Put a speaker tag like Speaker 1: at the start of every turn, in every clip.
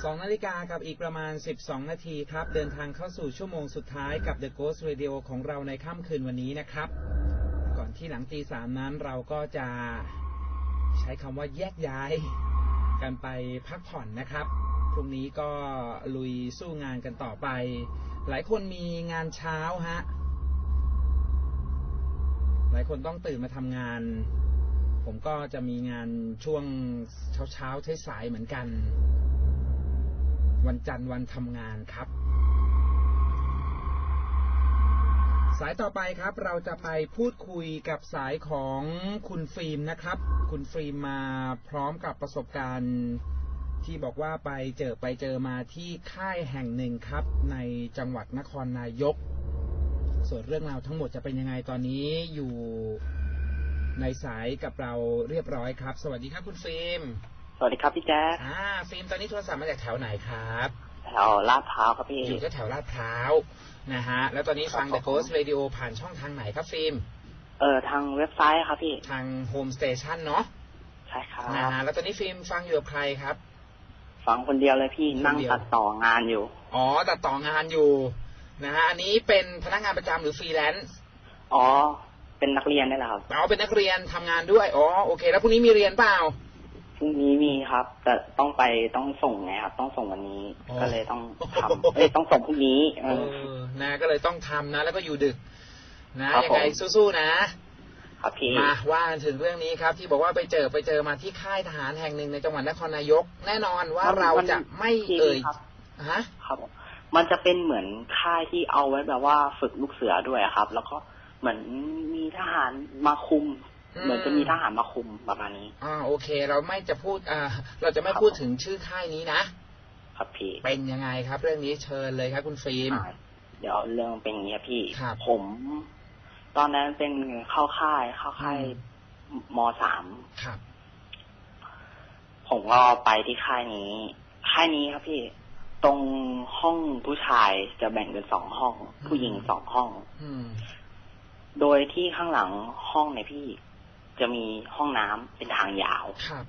Speaker 1: 2นาฬิกากับอีกประมาณ 12 นาทีครับ เดินทางเข้าสู่ชั่วโมงสุดท้ายกับ The Ghost Radio ของเราในค่ำคืนวันนี้นะครับ ก่อนที่หลังตีสามนั้นเราก็จะใช้คำว่าแยกย้าย กันไปพักผ่อนนะครับ พรุ่งนี้ก็ลุยสู้งานกันต่อไป หลายคนมีงานเช้าฮะ หลายคนต้องตื่นมาทำงาน ผมก็จะมีงานช่วงเช้าเช้าๆสายเหมือนกัน วันจันทร์วันทำงานครับ สายต่อไปครับ เราจะไปพูดคุยกับสายของคุณฟิล์มนะครับ คุณฟิล์มมาพร้อมกับประสบการณ์ที่บอกว่าไปเจอไปเจอมาที่ค่ายแห่งหนึ่งครับ ในจังหวัดนครนายก ส่วนเรื่องราวทั้งหมดจะเป็นยังไงตอนนี้อยู่ในสายกับเราเรียบร้อยครับ สวัสดีครับคุณฟิล์ม
Speaker 2: สวัสดีครับพี่แจ๊ค
Speaker 1: อ่าฟิล์มตอนนี้โทรศัพท์มาจากแถวไหนครับ
Speaker 2: แถวลาดพร้าวครับพี่
Speaker 1: อยู่แถวๆลาดพร้าวนะฮะ แล้วตอนนี้ฟัง
Speaker 2: ครั
Speaker 1: The
Speaker 2: บผม
Speaker 1: Ghost Radio ผ่านช่องทางไหนครับฟิล์ม
Speaker 2: เออทางเว็บไซต์ครับพี่
Speaker 1: ทาง Home Station เนาะ
Speaker 2: ใช่ครับ
Speaker 1: นะฮะแล้วตอนนี้ฟิล์มฟังอยู่กับใครครับ
Speaker 2: ฟังคนเดียวเลยพี่
Speaker 1: คนเดียว
Speaker 2: นั่งตัดต่องานอยู่
Speaker 1: อ๋อตัดต่องานอยู่นะฮะอันนี้เป็นพนักงานประจำหรือฟรีแลนซ์
Speaker 2: อ๋อ เป็นนักเรียนนี่แหละครับ
Speaker 1: เอาเป็นนักเรียนทำงานด้วยอ๋อโอเค แล้วพรุ่งนี้มีเรียนเปล่า
Speaker 2: พรุ่งนี้มีครับ แต่ต้องไปต้องส่งไงครับ ต้องส่งวันนี้
Speaker 1: อ๋อ
Speaker 2: ก็เลยต้องทำเอ้ยต้องส่งพรุ่งนี้เอ
Speaker 1: เอ
Speaker 2: อ
Speaker 1: อนะก็เลยต้องทำนะ แล้วก็อยู่ดึก นะ
Speaker 2: ครับ
Speaker 1: ยังไง
Speaker 2: ผม
Speaker 1: สู้ๆนะ
Speaker 2: ครับพี่
Speaker 1: มาว่ากันถึงเรื่องนี้ครับ ที่บอกว่าไปเจอไปเจอมาที่ค่ายทหารแห่งหนึ่งในจังหวัดนครนายก แน่นอนว่าเราจะไม่
Speaker 2: พี่
Speaker 1: เอ่ย
Speaker 2: ครับ
Speaker 1: ฮะ
Speaker 2: ครับผมมันจะเป็นเหมือนค่ายที่เอาไว้แบบว่าฝึกลูกเสือด้วยครับ แล้วก็เหมือนมีทหารมาคุม
Speaker 1: อืม
Speaker 2: เหมือนจะมีทหารมาคุมประมาณนี้
Speaker 1: อ่าโอเค เราไม่จะพูดอ่าเราจะไม่
Speaker 2: ครับ
Speaker 1: พูดถึงชื่อค่ายนี้นะ
Speaker 2: ครับพี่
Speaker 1: เป็นยังไงครับ เรื่องนี้เชิญเลยครับ คุณฟิล์ม
Speaker 2: อ่าเดี๋ยวเรื่องเป็นอย่างนี้ครับพี่
Speaker 1: ครับ
Speaker 2: ผม ตอนนั้นเป็นเข้าค่ายเข้าค่าย
Speaker 1: อื
Speaker 2: มสาม
Speaker 1: ครับ
Speaker 2: ผมก็ไปที่ค่ายนี้ ค่ายนี้ครับพี่ ตรงห้องผู้ชายจะแบ่งเป็นสองห้อง ผู้หญิงสองห้อง
Speaker 1: อืม
Speaker 2: โดยที่ข้างหลังห้องเนี่ยพี่ จะมีห้องน้ำเป็นทางยาว
Speaker 1: ครับ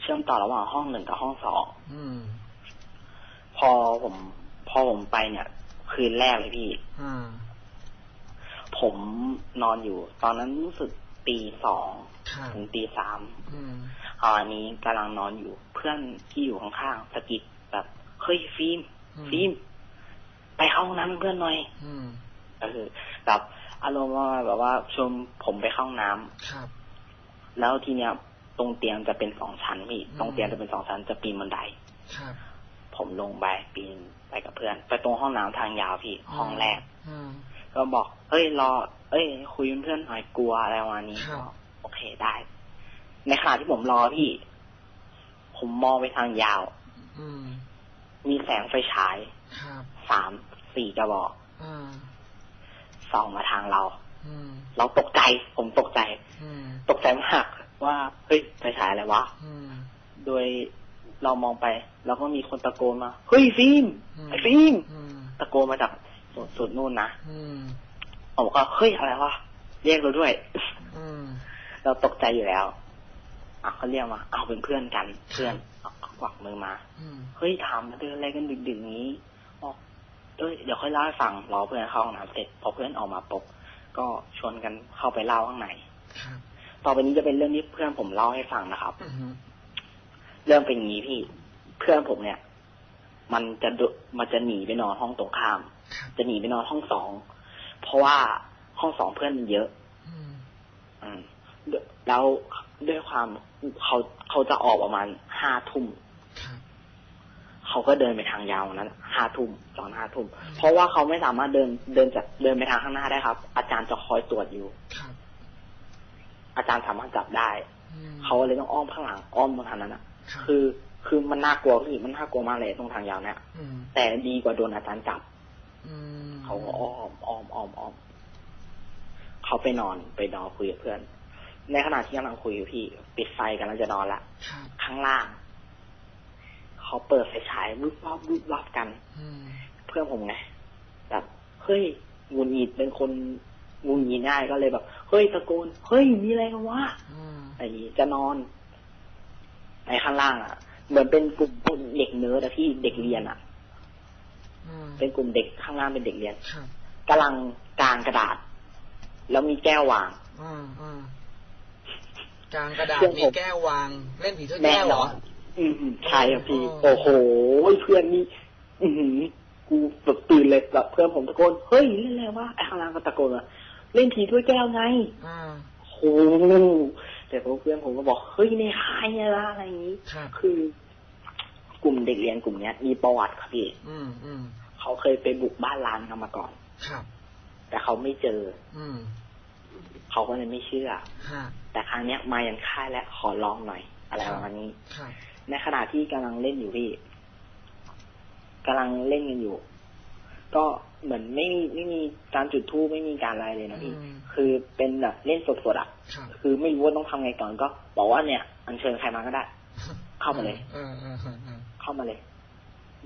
Speaker 2: เชื่อมต่อระหว่างห้องหนึ่งกับห้องสอง
Speaker 1: อืม
Speaker 2: พอผม พอผมไปเนี่ย คืนแรกเลยพี่
Speaker 1: อ่า
Speaker 2: ผมนอนอยู่ ตอนนั้นรู้สึกตีสอง
Speaker 1: ครับ
Speaker 2: ถึงตีสาม
Speaker 1: อืม
Speaker 2: อันนี้กำลังนอนอยู่ เพื่อนที่อยู่ข้างๆสะกิดแบบเฮ้ยฟิล์ม
Speaker 1: อืม
Speaker 2: ฟิล์มไปเข้าห้องน้ำเพื่อนหน่อย
Speaker 1: อืม
Speaker 2: เออแบบอารมณ์ว่าแบบว่าชวนผมไปเข้าห้องน้ำ
Speaker 1: ครับ
Speaker 2: แล้วทีเนี้ยตรงเตียงจะเป็นสองชั้นพี่
Speaker 1: อืม
Speaker 2: ตรงเตียงจะเป็นสองชั้นจะปีนบันได
Speaker 1: ครับ
Speaker 2: ผมลงไปปีนไปกับเพื่อน ไปตรงห้องน้ำทางยาวพี่ห้องแรก
Speaker 1: อืม
Speaker 2: ก็บอก เอ้ยรอ เอ้ย คุยเป็นเพื่อนหน่อยกลัวอะไรประมาณนี้
Speaker 1: ครับ
Speaker 2: ก็โอเคได้ ในขณะที่ผมรอพี่ ผมมองไปทางยาว
Speaker 1: อืม
Speaker 2: มีแสงไฟฉาย
Speaker 1: ครับ
Speaker 2: สามสี่กระบอก
Speaker 1: อ่า
Speaker 2: ส่องมาทางเรา
Speaker 1: อืม
Speaker 2: เราตกใจ ผมตกใจตกใจมากว่าเฮ้ยไฟฉายอะไรวะโดยเรามองไป แล้วก็มีคนตะโกนมาเฮ้ยฟิล์ม
Speaker 1: อืม
Speaker 2: ไอ้ฟิล์มตะโกนมาจากสุดสุดนู่นนะ
Speaker 1: อืม
Speaker 2: ผมก็เฮ้ยอะไรวะเรียกเราด้วยเราตกใจอยู่แล้วอะเขาเรียกมาเอาเป็นเพื่อนกัน เพื่อนกวักมือมาเฮ้ยถามมาเดินอะไรกันดึกๆนี้บอกเอ้ยเดี๋ยวค่อยเล่าให้ฟังรอเพื่อนเข้าห้องน้ำเสร็จพอเพื่อนออกมาปุ๊บ ก็ชวนกันเข้าไปเล่าข้างใน
Speaker 1: ครับ
Speaker 2: ต่อไปนี้จะเป็นเรื่องที่เพื่อนผมเล่าให้ฟังนะครับ
Speaker 1: อืม
Speaker 2: เรื่องเป็นอย่างนี้พี่เพื่อนผมเนี่ย มันจะดุมันจะหนีไปนอนห้องตรงข้าม
Speaker 1: ครับ
Speaker 2: จะหนีไปนอนห้องสองเพราะว่าห้องสองเพื่อนมันเยอะ
Speaker 1: อืม
Speaker 2: อืมแล้วด้วยความเขาเขาจะออกประมาณห้าทุ่ม
Speaker 1: ครับ
Speaker 2: เขาก็เดินไปทางยาวนั้นห้าทุ่มตอนห้าทุ่มเพราะว่าเขาไม่สามารถเดินเดินจากเดินไปทางข้างหน้าได้ครับ อาจารย์จะคอยตรวจอยู่
Speaker 1: ครับ
Speaker 2: อาจารย์สามารถจับได้
Speaker 1: อืม
Speaker 2: เขาเลยต้องอ้อมข้างหลังอ้อมตรงทางนั้นอะ
Speaker 1: ครับ
Speaker 2: คือคือมันน่ากลัวพี่มันน่ากลัวมากเลยตรงทางยาวเนี่ย
Speaker 1: อืม
Speaker 2: แต่ดีกว่าโดนอาจารย์จับ
Speaker 1: อืม
Speaker 2: เขาก็อ้อมอ้อมอ้อมอ้อมเขาไปนอนไปนอนคุยกับเพื่อน ในขณะที่กำลังคุยอยู่พี่ ปิดไฟกันแล้วจะนอนละ
Speaker 1: ครับ
Speaker 2: ข้างล่าง เขาเปิดไฟฉายวุบวับวุบวับกัน
Speaker 1: อืม
Speaker 2: เพื่อนผมไงแบบเฮ้ยหงุนหงิดเป็นคนหงุนหงิดง่ายก็เลยแบบ เฮ้ยตะโกนเฮ้ยมีอะไรกันวะ
Speaker 1: อืม
Speaker 2: ไอ้จะนอนไอ้ข้างล่างอะ เหมือนเป็นกลุ่มพวกเด็กเนิร์ดอะพี่เด็กเรียนอะ
Speaker 1: อืม
Speaker 2: เป็นกลุ่มเด็กข้างล่างเป็นเด็กเรียน
Speaker 1: ครับ
Speaker 2: กำลังกางกระดาษ แล้วมีแก้ววาง
Speaker 1: อ่าอ่ากลางกระดาษ
Speaker 2: เพื่อนผม
Speaker 1: มีแก้ววาง เล่นผีถ้วย
Speaker 2: แน่
Speaker 1: แก้วเห
Speaker 2: น
Speaker 1: ร
Speaker 2: อ
Speaker 1: อ
Speaker 2: นอืมใช่ครับพี่
Speaker 1: อ๋อ
Speaker 2: โอ้โหเพื่อนนี่อือหือกูแบบตื่นเลยแบบเพื่อนผมตะโกนเฮ้ยเล่นอะไรวะไอ้ข้างล่างก็ตะโกนว่าเล่นผีถ้วยแก้วไง
Speaker 1: อ่า
Speaker 2: โอ้โหแต่พวกเพื่อนผมก็บอกเฮ้ยในค่ายเนี่ยละอะไรอย่างนี้
Speaker 1: ครับ
Speaker 2: คือกลุ่มเด็กเรียนกลุ่มเนี้ย มีประวัติครับพี่
Speaker 1: อืมอืม
Speaker 2: เขาเคยไปบุกบ้านร้านกันมาก่อน
Speaker 1: ครับ
Speaker 2: แต่เขาไม่เจอ
Speaker 1: อืม
Speaker 2: เขาก็เลยไม่เชื่อ
Speaker 1: ฮะ
Speaker 2: แต่ครั้งเนี้ยมายันค่ายแล้วขอลองหน่อย อะไรประมาณนี้
Speaker 1: ครับ
Speaker 2: ในขณะที่กำลังเล่นอยู่พี่กำลังเล่นกันอยู่ ก็เหมือนไม่มีไม่มีการจุดธูปไม่มีการอะไรเลยนะพี่
Speaker 1: อืม
Speaker 2: คือเป็นแบบเล่นสดๆอะ
Speaker 1: ครับ
Speaker 2: คือไม่รู้ว่าต้องทำไงก่อนก็ บอกว่าเนี่ย อัญเชิญใครมาก็ได้ เข้ามาเลย
Speaker 1: เออเออเออเออ
Speaker 2: เข้ามาเลย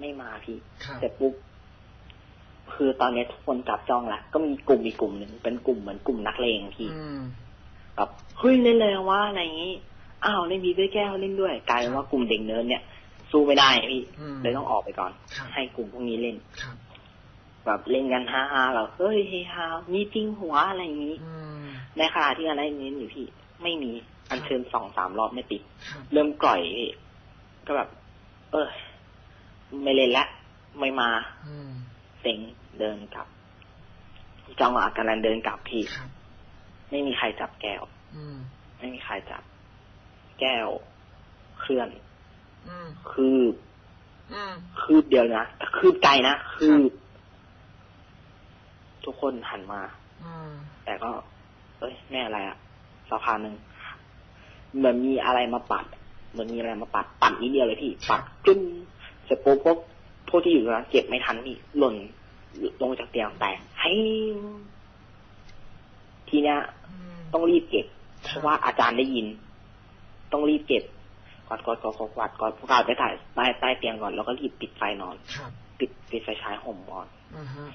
Speaker 2: ไม่มาพี่
Speaker 1: ครับ
Speaker 2: เสร็จปุ๊บคือตอนนี้ทุกคนจับจ้องละก็มีกลุ่มอีกกลุ่มหนึ่งเป็นกลุ่มเหมือนกลุ่มนักเลงพี่
Speaker 1: อืม
Speaker 2: แบบเฮ้ยเล่นเลยว่าอะไรอย่างนี้ อ้าวเล่นพีด้วยแก้วเล่นด้วยกลายเป็นว่ากลุ่มเด็กเนิร์ดเนี่ย สู้ไม่ได้พี่
Speaker 1: อืม
Speaker 2: เลยต้องออกไปก่อน
Speaker 1: ครับ
Speaker 2: ให้กลุ่มพวกนี้เล่น
Speaker 1: ครับ
Speaker 2: แบบเล่นกันฮ่าฮาๆแบบเฮ้ยเฮฮามีจริงหัวอะไรอย่างนี้
Speaker 1: อืม
Speaker 2: ในขณะที่อะไรนี้อยู่พี่ ไม่มีอันเชิญสองสามรอบไม่ติด
Speaker 1: ครับ
Speaker 2: เริ่มกล่อยพี่ก็แบบ เออ ไม่เล่นละไม่มา
Speaker 1: อืม
Speaker 2: เซ็งเดินกลับจังหวะกำลังเดินกลับพี่
Speaker 1: ครับ
Speaker 2: ไม่มีใครจับแก้ว
Speaker 1: อืม
Speaker 2: ไม่มีใครจับ แก้วเคลื่อน
Speaker 1: อืม
Speaker 2: คืบ
Speaker 1: อืม
Speaker 2: คืบเดียวนะแต่คืบไกลนะคืบทุกคนหันมา
Speaker 1: อืม
Speaker 2: แต่ก็ เอ้ยแม่อะไรอะสักพักหนึ่งเหมือนมีอะไรมาปัดเหมือนมีอะไรมาปัดปัดนิดเดียวเลยพี่ ปัดจึ้งเสร็จปุ๊บพวกพวกที่อยู่ตรงนั้นเก็บไม่ทันพี่หล่นลงจากเตียงแตกให้ทีเนี้ย
Speaker 1: อืม
Speaker 2: ต้องรีบเก็บ
Speaker 1: ค
Speaker 2: เพ
Speaker 1: รับ
Speaker 2: ราะว่าอาจารย์ได้ยิน ต้องรีบเก็บกอดกอดกอดกอดกอดกอดกอดไปถ่ายใต้ใต้เตียงก่อนแล้วก็รีบปิดไฟนอน
Speaker 1: ครับ
Speaker 2: ปิดปิดไฟฉายห่มก่อน
Speaker 1: อ่าฮะ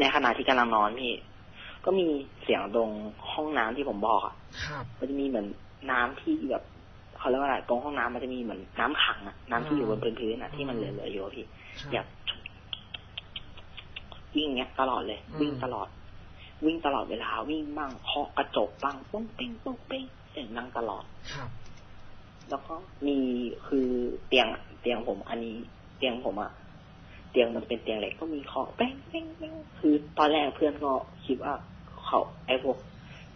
Speaker 2: ในขณะที่กำลังนอนพี่ ก็มีเสียงตรงห้องน้ำที่ผมบอกอะ
Speaker 1: ครับ
Speaker 2: มันจะมีเหมือนน้ำที่แบบเขาเรียกว่าอะไรตรงห้องน้ำมันจะมีเหมือนน้ำขังอะน้ำที่อยู่บนพื้นพื้นอะที่มันเหลือๆอยู่อะพี่
Speaker 1: ครับ
Speaker 2: อยากวิ่งเงี้ยตลอดเลย
Speaker 1: อืม
Speaker 2: วิ่งตลอด วิ่งตลอดเวลาวิ่งบ้างเคาะกระจกบ้างป้องเป้งป้องเป้งเสียงดังตลอด
Speaker 1: ครับ
Speaker 2: แล้วก็มีคือเตียงเตียงผม อันนี้ เตียงผมอะเตียงมันเป็นเตียงเหล็กก็มีเคาะเป้งเป้งเป้งคือตอนแรกเพื่อนก็คิดว่าเขาไอ้พวก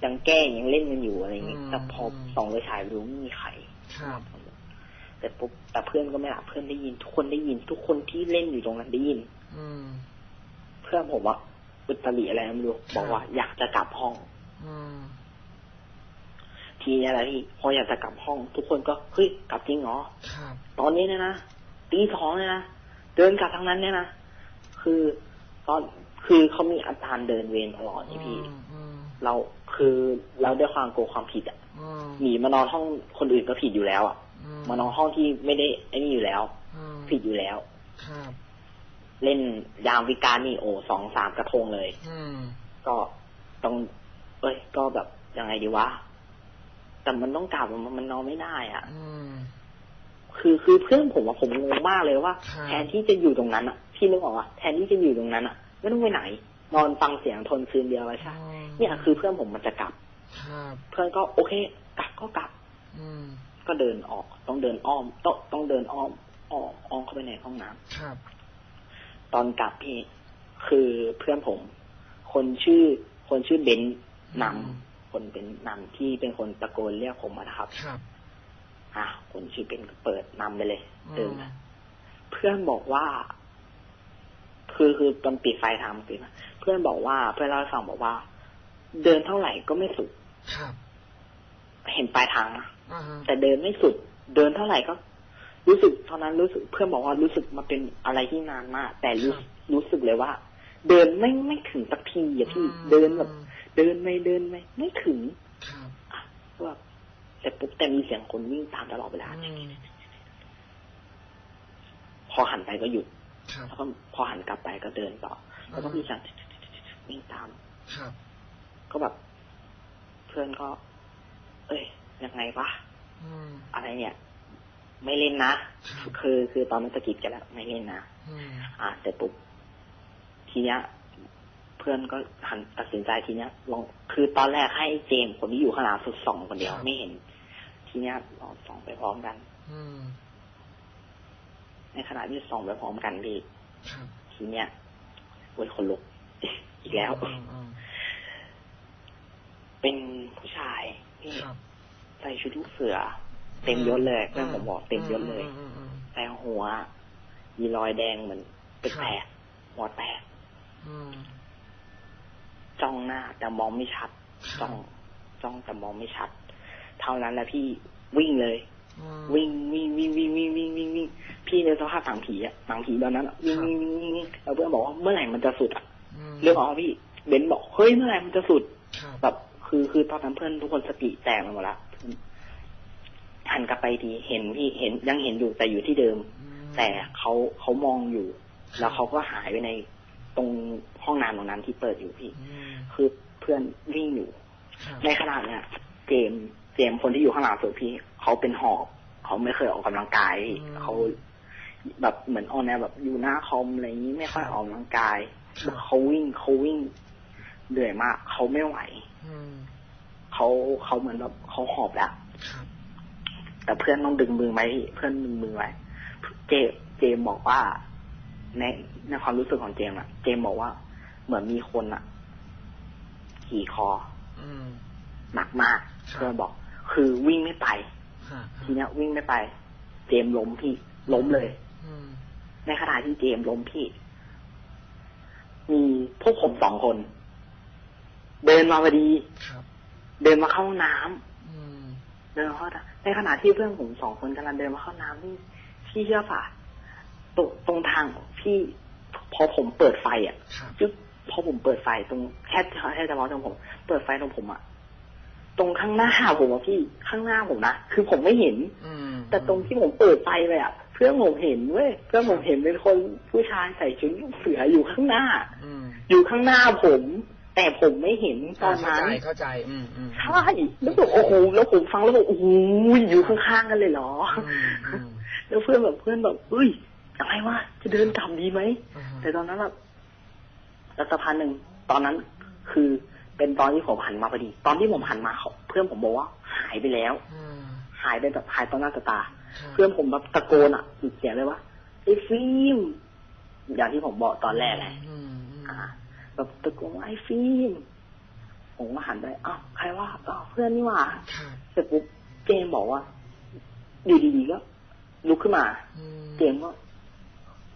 Speaker 2: ยังแกล้งยังเล่นกันอยู่อะไรอย่างเงี้ยแต่พอส่องไปฉายไปดูไม่มีใคร
Speaker 1: ครับ
Speaker 2: แต่ปุ๊บแต่เพื่อนก็ไม่หลับเพื่อนได้ยิน ทุกคนได้ยิน ทุกคนที่เล่นอยู่ตรงนั้นได้ยิน
Speaker 1: อืม
Speaker 2: เพื่อนผมว่าอุตริอะไรไม่รู้บอกว่า อยากจะกลับห้อง
Speaker 1: อืม
Speaker 2: ทีนี้อะไรพี่พออยากจะกลับห้อง ทุกคนก็เฮ้ยกลับจริงเหรอ
Speaker 1: ครับ
Speaker 2: ตอนนี้เนี่ยนะตีสองเลยนะเดินกลับทางนั้นเนี่ยนะคือตอนคือเขามีอาจารย์เดินเวรตลอดนี่พี่
Speaker 1: อืมอืม
Speaker 2: เราคือเราด้วยความกลัวความผิดอะ
Speaker 1: อืม
Speaker 2: หนีมานอนห้องคนอื่นก็ผิดอยู่แล้ว อะ
Speaker 1: อื
Speaker 2: มานอนห้องที่ไม่ได้ไอ้นี่อยู่แล้ว
Speaker 1: อืม
Speaker 2: ผิดอยู่แล้ว
Speaker 1: ครับ
Speaker 2: เล่นยามวิการนี่โอ้สองสามกระทงเลย
Speaker 1: อืม
Speaker 2: ก็ต้อง เอ้ย ก็แบบยังไงดีวะ แต่มันต้องกลับมันมันนอนไม่ได้อะ
Speaker 1: อืม
Speaker 2: คือคือเพื่อนผมว่าผมงงมากเลยว่า
Speaker 1: ครับ
Speaker 2: แทนที่จะอยู่ตรงนั้นอะพี่นึกออกว่าแทนที่จะอยู่ตรงนั้นอะไม่ต้องไปไหน นอนฟังเสียงทนคืนเดียวไว้ใช่
Speaker 1: อืม
Speaker 2: เนี่ยคือเพื่อนผมมันจะกลับ
Speaker 1: ครับ
Speaker 2: เพื่อนก็โอเค กลับก็กลับ
Speaker 1: อืม
Speaker 2: ก็เดินออกต้องเดินอ้อมต้องต้องเดินอ้อมอ้อมอ้อมเข้าไปในห้องน้ำ
Speaker 1: ครับ
Speaker 2: ตอนกลับพี่คือเพื่อนผม คนชื่อ คนชื่อเบนซ์นำ คนเป็นนำที่เป็นคนตะโกนเรียกผมอะนะครับ
Speaker 1: ครับ
Speaker 2: อะคนชื่อเบนซ์ก็เปิดนำไปเลย
Speaker 1: อืม
Speaker 2: เดินมาเพื่อนบอกว่า คือคือตอนปิดไฟทำปิดนะเพื่อนบอกว่า เพื่อนเล่าให้ฟังบอกว่า เดินเท่าไหร่ก็ไม่สุด
Speaker 1: ครับ
Speaker 2: เห็นปลายทางนะ
Speaker 1: อ่าฮะ
Speaker 2: แต่เดินไม่สุด เดินเท่าไหร่ก็ รู้สึกตอนนั้นรู้สึก เพื่อนบอกว่ารู้สึกมาเป็นอะไรที่นานมาก แต่รู้รู้สึกเลยว่า เดินไม่ไม่ถึงสักทีอะพี่เดินแบบ เดินไม่เดินไม่ไม่ถึง
Speaker 1: ครับ
Speaker 2: อะแบบแต่ปุ๊บแต่มีเสียงคนวิ่งตามตลอดเวลา
Speaker 1: อืม
Speaker 2: พอหันไปก็หยุด
Speaker 1: ครับ
Speaker 2: แล้วก็พอหันกลับไปก็เดินต่อแล้วก็มีเสียงวิ่งตาม
Speaker 1: ครับ
Speaker 2: ก็แบบ เพื่อนก็ เอ้ยยังไงวะ
Speaker 1: อืม
Speaker 2: อะไรเนี่ย ไม่เล่นนะ
Speaker 1: ครับ
Speaker 2: คือคือตอนนั้นสะกิดกันแล้ว ไม่เล่นนะ
Speaker 1: อืม
Speaker 2: อ่าแต่ปุ๊บทีเนี้ย เพื่อนก็หันตัดสินใจทีเนี้ยลองคือตอนแรกให้เจมส์คนที่อยู่ข้างหลังสุดส่องคนเดียวไม่เห็น ทีเนี้ยลองส่องไปพร้อมกัน
Speaker 1: อืม
Speaker 2: ในขณะที่ส่องไปพร้อมกันพี่
Speaker 1: ครับ
Speaker 2: ทีเนี้ยโวยคนลุก อีกแล้ว
Speaker 1: อืมอืม
Speaker 2: เป็นผู้ชายพี่
Speaker 1: ครับ
Speaker 2: ใส่ชุดลูกเสือ เต็มยศเลยเพื่อนผมบอกเต็มยศเลย
Speaker 1: อืมอืม
Speaker 2: แต่หัว มีรอยแดงเหมือนเป็นแผลหัวแตก
Speaker 1: อืม
Speaker 2: จ้องหน้าแต่มองไม่ชัด
Speaker 1: ครั
Speaker 2: จ้
Speaker 1: บ
Speaker 2: องจ้องแต่มองไม่ชัด เท่านั้นแหละพี่วิ่งเลย
Speaker 1: อืม
Speaker 2: วิ่งวิ่งวิ่งวิ่งวิ่งวิ่งวิ่งวิ่งพี่ในสภาพฝังผีอะฝังผีตอนนั้นอะวิ่ง
Speaker 1: ครับ
Speaker 2: วิ่งวิ่งวิ่งวิ่งแล้วเพื่อนบอกว่าเมื่อไหร่มันจะสุดอะ
Speaker 1: ม
Speaker 2: เรื่องของพี่เบนซ์บอกเฮ้ยเมื่อไหร่มันจะสุด
Speaker 1: ครับ
Speaker 2: แบบคือคือตอนนั้นเพื่อนทุกคนสติแตกไปหมดละหันกลับไปทีเห็นพี่เห็นยังเห็นอยู่แต่อยู่ที่เดิม
Speaker 1: อืม
Speaker 2: แต่เขาเขามองอยู่ แล้วเขาก็หายไปในตรง ห้องน้ำตรงนั้นที่เปิดอยู่พี่
Speaker 1: อืม
Speaker 2: คือเพื่อนวิ่งอยู่
Speaker 1: ครับ
Speaker 2: ในขณะเนี้ยเจมส์เจมส์คนที่อยู่ข้างหลังสุดพี่ เขาเป็นหอบเขาไม่เคยออกกำลังกายพี่เขาแบบเหมือนออนแนวแบบอยู่หน้าคอมอะไรอย่างนี้ไม่ค่อยออกกำลังกาย
Speaker 1: ครับ
Speaker 2: เขาวิ่งเขาวิ่งเหนื่อยมากเขาไม่ไหว
Speaker 1: อืม
Speaker 2: เขาเขาเหมือนแบบเขาหอบแล้ว
Speaker 1: ครับ
Speaker 2: แต่เพื่อนต้องดึงมือไว้พี่เพื่อนดึงมือไว้เจเจมส์บอกว่าในในความรู้สึกของเจมส์อะเจมส์บอกว่า เหมือนมีคนอะขี่คอ
Speaker 1: อืม
Speaker 2: หนักมาก
Speaker 1: ครับ
Speaker 2: เพื่อนบอก คือวิ่งไม่ไป
Speaker 1: ฮะ
Speaker 2: ทีเนี้ย วิ่งไม่ไป เจมส์ล้มพี่ล้มเลย
Speaker 1: อืม
Speaker 2: ในขณะที่เจมส์ล้มพี่ มีพวกผมสองคน เดินมาพอดี
Speaker 1: ครับ
Speaker 2: เดินมาเข้าห้องน้ำ
Speaker 1: อืม
Speaker 2: เดินมาเข้าน้ำในขณะที่เพื่อนผมสองคนกำลังเดินมาเข้าน้ำนี่พี่เชื่อป่ะตรงตรงทางพี่พอผมเปิดไฟอะ
Speaker 1: ครับ
Speaker 2: จึ๊บ พอผมเปิดไฟตรงแค่แค่เฉพาะตรงผม เปิดไฟตรงผมอะตรงข้างหน้าผมอะพี่ข้างหน้าผมนะคือผมไม่เห็น
Speaker 1: อืม
Speaker 2: แต่ตรงที่ผมเปิดไฟไปอะเพื่อนผมเห็นเว้ยเพื่อนผมเห็นเป็นคนผู้ชายใส่ชุดลูกเสืออยู่ข้างหน้า
Speaker 1: อืม
Speaker 2: อยู่ข้างหน้าผม แต่ผมไม่เห็นตอน
Speaker 1: เข้า
Speaker 2: นั้น
Speaker 1: ใจเข้าใจ อืมอืม
Speaker 2: ใช่แล้วแบบโอ้โหแล้วผมฟังแล้วแบบโอ้โหอยู่ข้างๆกันเลยเหรอ
Speaker 1: อืมอืม
Speaker 2: แล้วเพื่อนแบบเพื่อนแบบเฮ้ยอะไรวะจะเดินกลับดีไหม
Speaker 1: อ่าฮะ
Speaker 2: แต่ตอนนั้นแบบ แล้วสักพักหนึ่งตอนนั้นคือเป็นตอนที่ผมหันมาพอดี ตอนที่ผมหันมาเขาเพื่อนผมบอกว่าหายไปแล้ว
Speaker 1: อืม
Speaker 2: หายไปแบบหายต่อหน้าต่อตา
Speaker 1: ครับ
Speaker 2: เพื่อนผมแบบตะโกนอะสุดเสียงเลยว่าไอ้ฟิล์มอย่างที่ผมบอกตอนแรกไง
Speaker 1: อืมอืม
Speaker 2: อ่าแบบตะโกนว่าไอ้ฟิล์มผมก็หันไปอ้าวใครว่าอ้าวเพื่อนนี่หว่า
Speaker 1: ครับ
Speaker 2: เสร็จปุ๊บเจมส์บอกว่า อยู่ดีๆก็ลุกขึ้นมา
Speaker 1: อืม
Speaker 2: เจมส์ก็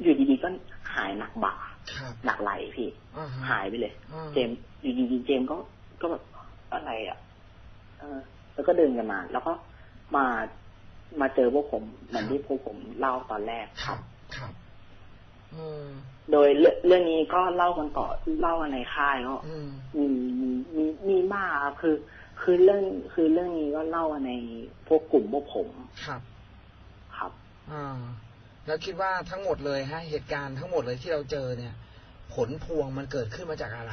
Speaker 2: อยู่ดีๆก็หายหนักบ่า
Speaker 1: ครับ
Speaker 2: หนักไหลพี่
Speaker 1: อ่าฮะ
Speaker 2: หายไปเลย
Speaker 1: อ่า
Speaker 2: เจมส์อยู่ดีๆเจมส์ก็ก็แบบอะไรอะเออ แล้วก็เดินกันมา แล้วก็มามาเจอพวกผมเหมือนที่พวกผมเล่าตอนแรก
Speaker 1: ครับครับอืม
Speaker 2: โดยเรื่องเรื่องนี้ก็เล่ากันต่อเล่ากันในค่ายก็
Speaker 1: อืม
Speaker 2: มีมีมีมีมากครับคือ คือเรื่องคือเรื่องนี้ก็เล่ากันในพวกกลุ่มพวกผม
Speaker 1: ครับ
Speaker 2: ครับ
Speaker 1: อ่า แล้วคิดว่าทั้งหมดเลยฮะเหตุการณ์ทั้งหมดเลยที่เราเจอเนี่ย ผลพวงมันเกิดขึ้นมาจากอะไร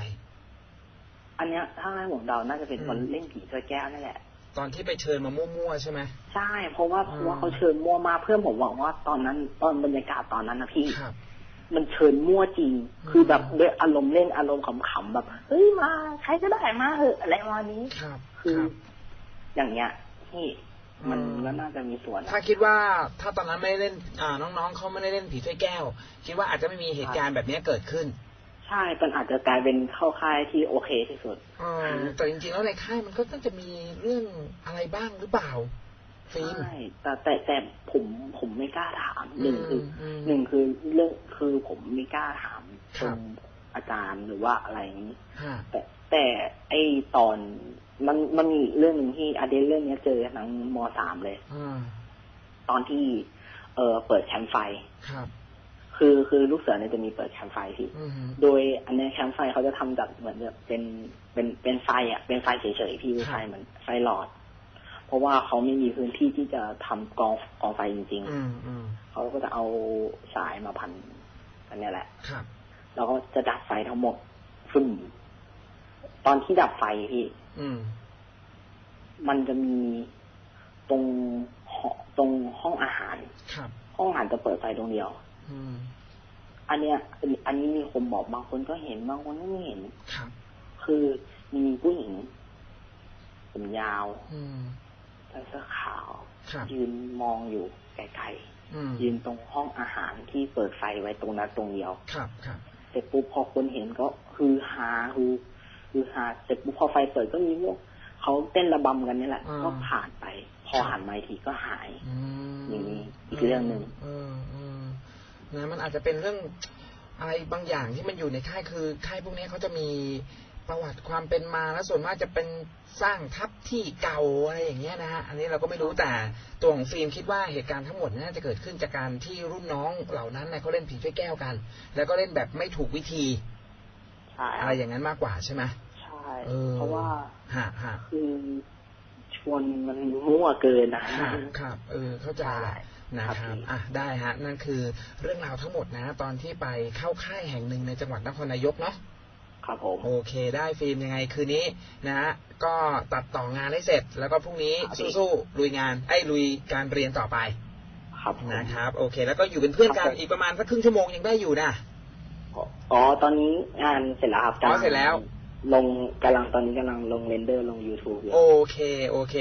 Speaker 2: อันเนี้ยถ้าให้ผมเดาน่าจะเป็น
Speaker 1: อืม
Speaker 2: คนเล่นผีถ้วยแก้วนั่นแหละ
Speaker 1: ตอนที่ไปเชิญมามั่วๆใช่ไหม
Speaker 2: ใช่เพราะว่า
Speaker 1: อืม
Speaker 2: เพราะว่าเขาเชิญมั่วมาเพื่อนผมบอกว่าตอนนั้นตอนบรรยากาศตอนนั้นนะพี่
Speaker 1: ครับ
Speaker 2: มันเชิญมั่วจริง
Speaker 1: อืม
Speaker 2: คือแบบด้วยอารมณ์เล่นอารมณ์ขำๆแบบ เฮ้ยมาใครก็ได้มาเหอะอะไรประมาณนี้
Speaker 1: ครับ
Speaker 2: คือ
Speaker 1: ครับ
Speaker 2: อย่างเงี้ยนี่ มัน
Speaker 1: อืม
Speaker 2: ก็น่าจะมีส่วนนะ
Speaker 1: ถ้าคิดว่าถ้าตอนนั้นไม่ได้เล่นอ่าน้องๆเขาไม่ได้เล่นผีถ้วยแก้ว คิดว่าอาจจะไม่มีเหตุการณ์แบบนี้เกิดขึ้น
Speaker 2: ใช่มันอาจจะกลายเป็นเข้าค่ายที่โอเคที่สุด
Speaker 1: อ่าแต่จริงๆแล้วในค่ายมันก็ต้องจะมีเรื่องอะไรบ้างหรือเปล่าฟิล์ม
Speaker 2: ใช่แต่แต่แต่ผมผมไม่กล้าถามหนึ่งคืออ
Speaker 1: ม
Speaker 2: หนึ่งคือเรื่องคือผมไม่กล้าถาม
Speaker 1: ค
Speaker 2: ต
Speaker 1: รั
Speaker 2: ร
Speaker 1: บ
Speaker 2: งอาจารย์หรือว่าอะไรอย่างนี้
Speaker 1: ฮะ
Speaker 2: แต่แต่ไอตอน มันมันมีอีกเรื่องหนึ่งที่อเดนเรื่องเนี้ยเจอทั้งมสามเลย
Speaker 1: อ่า
Speaker 2: ตอนที่ เออเปิดแคมป์ไฟ
Speaker 1: ครับ
Speaker 2: คือคือลูกเสือเนี่ยจะมีเปิดแคมป์ไฟพี่
Speaker 1: อืม
Speaker 2: โดยอันเนี้ยแคมป์ไฟเขาจะทำจากเหมือนแบบเป็นเป็นเป็นไฟอะเป็นไฟเฉยๆพี่ไม่ใช่เหมือนไฟหลอด เพราะว่าเขาไม่มีพื้นที่ที่จะทำกองกองไฟจริง
Speaker 1: อืมอืม
Speaker 2: ๆเขาก็จะเอาสายมาพันอันเนี้ยแหละ
Speaker 1: ครับ
Speaker 2: แล้วก็จะดับไฟทั้งหมดฟึ่มตอนที่ดับไฟพี่
Speaker 1: อื ม
Speaker 2: มันจะมีตรงหห้องตรงห้องอาหาร
Speaker 1: ครับ
Speaker 2: ห้องอาหารจะเปิดไฟดวงเดียว
Speaker 1: อืม
Speaker 2: อันเนี้ยอันอันนี้มีคนบอกบางคนก็เห็นบางคนก็ไม่เห็น
Speaker 1: ครับ
Speaker 2: คือมีผู้หญิงผมยาว
Speaker 1: อืม
Speaker 2: ใส่เสื้อขาว
Speaker 1: ครับ
Speaker 2: ยืนมองอยู่ไกล
Speaker 1: อืม
Speaker 2: ๆยืนตรงห้องอาหารที่เปิดไฟไว้ตรงนั้นตรงเดียว
Speaker 1: ครับ ครับ
Speaker 2: เสร็จปุ๊บพอคนเห็นก็คือฮาคือ คือฮาเสร็จปุ๊บพอไฟเปิดก็มีพวกเขาเต้นระบำกันนี่แหละ ก็ผ่านไป พอหันมาอีกทีก็หาย
Speaker 1: อืม
Speaker 2: อย่างนี้อีกเรื่องหนึ่ง
Speaker 1: เออเออนะมันอาจจะเป็นเรื่องอะไรบางอย่างที่มันอยู่ในค่ายคือค่ายพวกนี้เขาจะมีประวัติความเป็นมาและส่วนมากจะเป็นสร้างทับที่เก่าอะไรอย่างเงี้ยนะฮะอันนี้เราก็ไม่รู้แต่ตัวของฟิล์มคิดว่าเหตุการณ์ทั้งหมดน่าจะเกิดขึ้นจากการที่รุ่นน้องเหล่านั้นเน่ยเขาเล่นผีถ้วยแก้วกัน แล้วก็เล่นแบบไม่ถูกวิธี
Speaker 2: ใช่
Speaker 1: อะไรอย่างนั้นมากกว่าใช่ไหม
Speaker 2: ใช่
Speaker 1: เออ
Speaker 2: เพราะว่า
Speaker 1: ฮะฮะ
Speaker 2: คือชวนมันมั่วเกินนะ
Speaker 1: ครับครับเออเข้าใจแหละนะครับ
Speaker 2: ครับ
Speaker 1: อะได้ฮะ นั่นคือเรื่องราวทั้งหมดนะ ตอนที่ไปเข้าค่ายแห่งหนึ่งในจังหวัดนครนายกเนาะ
Speaker 2: ครับผม
Speaker 1: โอเค ได้ฟิล์มยังไงคืนนี้นะฮะก็ตัดต่องานให้เสร็จ แล้วก็พรุ่งนี้
Speaker 2: ครับพี่
Speaker 1: สู้ๆลุยงานไอ้ยลุยการเรียนต่อไป
Speaker 2: ครับผม
Speaker 1: นะครับ โอเค แล้วก็อยู่เป็นเพื่อนกัน
Speaker 2: ครับผม
Speaker 1: อีกประมาณสักครึ่งชั่วโมงยังได้อยู่นะ
Speaker 2: อ๋อตอนนี้งานเสร็จแล้วครับ
Speaker 1: อ๋อเสร็จแล้ว
Speaker 2: ลงกำลังตอนนี้กำลังลงเรนเดอร์ลง YouTube อยู่
Speaker 1: โอเค โอเค